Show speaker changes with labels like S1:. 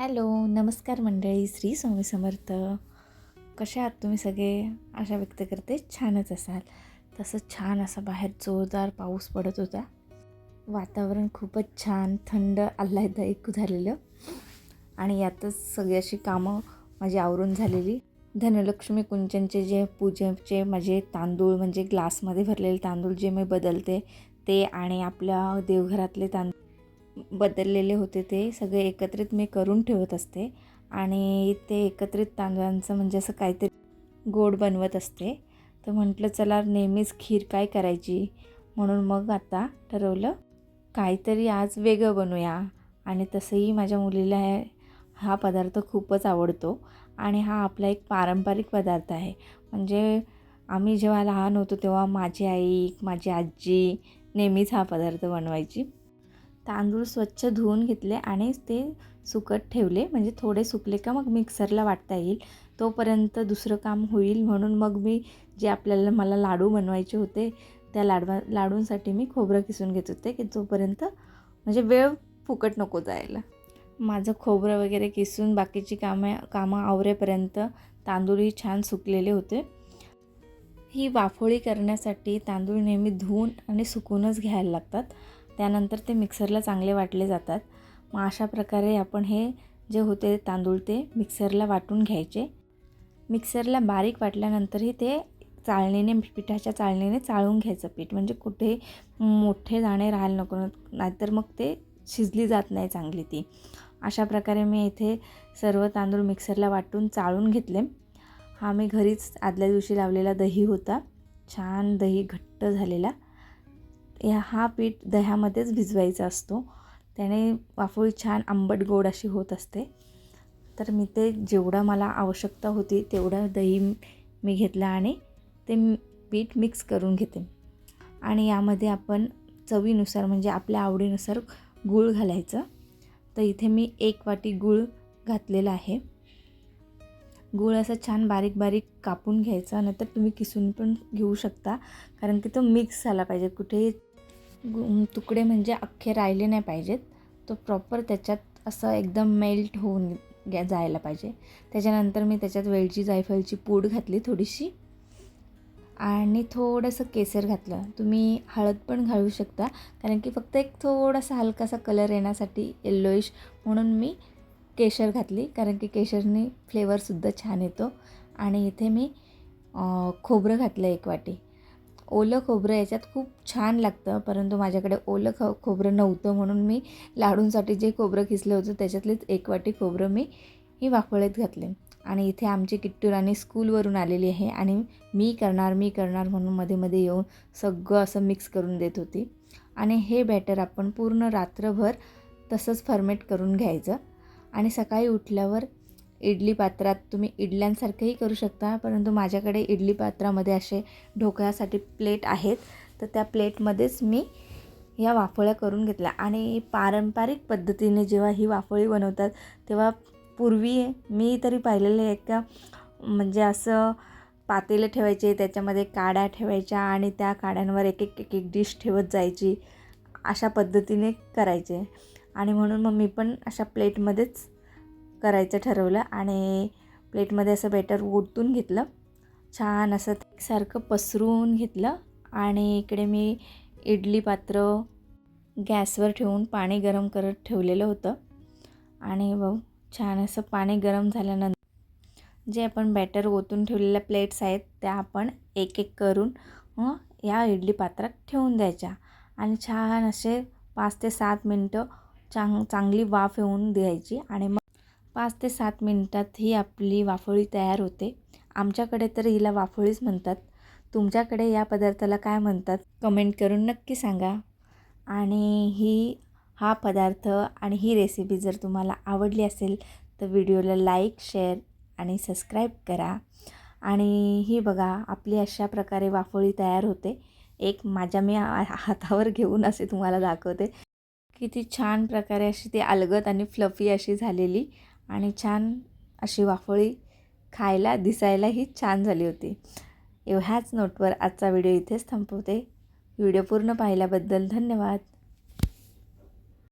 S1: Hello नमस्कार मंडळी श्री स्वामी समर्थ. कशा आहात तुम्ही सगळे? आशा व्यक्त करते छानच असाल. तसं छान असा बाहेर जोरदार पाऊस पडत होता. वातावरण खूपच छान थंड आल्हाददायक झालेलं. आणि यातच सगळी अशी कामं माझी आवरून झालेली. धनलक्ष्मी कुंचनचे जे पूजेचे माझे तांदूळ म्हणजे ग्लासमध्ये भरलेले तांदूळ जे मी बदलते ते आणि आपल्या देवघरातले तांदूळ बदललेले होते ते. सगळे एकत्रित मी करून ठेवत असते. आणि ते एकत्रित तांदळांचं म्हणजे असं काहीतरी गोड बनवत असते. तर म्हटलं चला नेहमीच खीर काय करायची? म्हणून मग आता ठरवलं काहीतरी आज वेगळं बनवूया आणि तसंही माझ्या मुलीला हा पदार्थ खूपच आवडतो. आणि हा आपला एक पारंपरिक पदार्थ आहे. म्हणजे आम्ही जेव्हा लहान होतो तेव्हा माझी आई माझी आजी नेहमीच हा पदार्थ बनवायची. तांदूळ स्वच्छ धुवून घेतले आणि ते सुकत ठेवले. म्हणजे थोडे सुकले का मग मिक्सरला वाटता येईल. तोपर्यंत दुसरं काम होईल म्हणून मग मी जे आपल्याला मला लाडू बनवायचे होते त्या लाडवा लाडूंसाठी मी खोबरं किसून घेत होते की तोपर्यंत म्हणजे वेळ फुकट नको जायला. माझं खोबरं वगैरे किसून बाकीची कामे कामं आवरेपर्यंत तांदूळही छान सुकलेले होते. ही वाफोळी करण्यासाठी तांदूळ नेहमी धुवून आणि सुकूनच घ्यायला लागतात. त्यानंतर ते मिक्सरला चांगले वाटले जातात. मग अशा प्रकारे आपण हे जे होते तांदूळ ते मिक्सरला वाटून घ्यायचे. मिक्सरला बारीक वाटल्यानंतरही ते चाळणीने पिठाच्या चाळणीने चाळून घ्यायचं पीठ. म्हणजे कुठे मोठे दाणे राहायला नको नाहीतर मग ते शिजली जात नाही चांगली ती. अशा प्रकारे मी इथे सर्व तांदूळ मिक्सरला वाटून चाळून घेतले. हा मी घरीच आदल्या दिवशी लावलेला दही होता. छान दही घट्ट झालेला. हा पीठ दह्यामध्येच भिजवायचा असतो. त्याने वाफोळी छान आंबट गोड अशी होत असते. तर मी ते जेवढं मला आवश्यकता होती तेवढं दही मी घेतलं आणि ते पीठ मिक्स करून घेते. आणि यामध्ये आपण चवीनुसार म्हणजे आपल्या आवडीनुसार गूळ घालायचं. तर इथे मी एक वाटी गूळ घातलेला आहे. गूळ असं छान बारीक बारीक कापून घ्यायचा नंतर तुम्ही किसून पण घेऊ शकता. कारण की तो मिक्स झाला पाहिजे. कुठेही तुकडे म्हणजे अख्खे राहिले नाही पाहिजेत. तो प्रॉपर त्याच्यात असं एकदम मेल्ट होऊन गे- जायला पाहिजे. त्याच्यानंतर मी त्याच्यात वेलची जायफळची पूड घातली थोडीशी. आणि थोडंसं केसर घातलं. तुम्ही हळद पण घालू शकता. कारण की फक्त एक थोडासा हलकासा कलर येण्यासाठी येल्लोइश म्हणून मी केशर घातली. कारण की केशरने फ्लेवरसुद्धा छान येतो. आणि इथे मी खोबरं घातलं एक वाटी. ओलं खोबरं याच्यात खूप छान लागतं परंतु माझ्याकडे ओलं ख खोबरं नव्हतं म्हणून मी लाडूंसाठी जे खोबरं खिसलं होतं त्याच्यातलीच एक वाटी खोबरं मी ही वाफळेत घातले. आणि इथे आमची किट्टू राणी स्कूलवरून आलेली आहे आणि मी करणार मी करणार म्हणून मध्ये मध्ये येऊन सगळं असं मिक्स करून देत होती. आणि हे बॅटर आपण पूर्ण रात्रभर तसंच फर्मेट करून घ्यायचं. आणि सकाळी उठल्यावर इडली पात्रात तुम्ही इडल्यांसारखंही करू शकता परंतु माझ्याकडे इडली पात्रामध्ये असे ढोकळ्यासाठी प्लेट आहेत. तर त्या प्लेटमध्येच मी या वाफोळ्या करून घेतल्या. आणि पारंपरिक पद्धतीने जेव्हा ही वाफोळी बनवतात तेव्हा पूर्वी मी तरी पाहिलेलं आहे का म्हणजे असं पातेलं ठेवायचे त्याच्यामध्ये काड्या ठेवायच्या आणि त्या काड्यांवर एक एक एक एक डिश ठेवत जायची अशा पद्धतीने करायचे. आणि म्हणून मग मी पण अशा प्लेटमध्येच करायचं ठरवलं आणि प्लेटमध्ये असं बेटर ओतून घेतलं. छान असं सारखं पसरून घेतलं आणि इकडे मी इडली पात्र गॅसवर ठेवून पाणी गरम करत ठेवलेलं होतं. आणि भाऊ छान असं पाणी गरम झाल्यानंतर जे आपण बॅटर ओतून ठेवलेल्या प्लेट्स आहेत त्या आपण एक एक करून या इडली पात्रात ठेवून द्यायच्या आणि छान असे पाच ते सात मिनटं चांग चांगली वाफ येऊन द्यायची आणि मग पाच ते सात मिनटात ही आपली वाफोळी तयार होते. आमच्याकडे तर हिला वाफोळीच म्हणतात. तुमच्याकडे या पदार्थाला काय म्हणतात? कमेंट करून नक्की सांगा. आणि ही हा पदार्थ आणि ही रेसिपी जर तुम्हाला आवडली असेल तर व्हिडिओला लाईक शेअर आणि सबस्क्राईब करा. आणि ही बघा आपली अशा प्रकारे वाफोळी तयार होते. एक माझ्या मी हातावर घेऊन असे तुम्हाला दाखवते. किती छान प्रकारे अशी ती अलगत आणि फ्लफी अशी झालेली. आणि छान अशी वाफोळी खायला दिसायलाही छान झाली होती. एवढ्याच नोटवर आजचा व्हिडिओ इथेच थांबवते. व्हिडिओ पूर्ण पाहिल्याबद्दल धन्यवाद.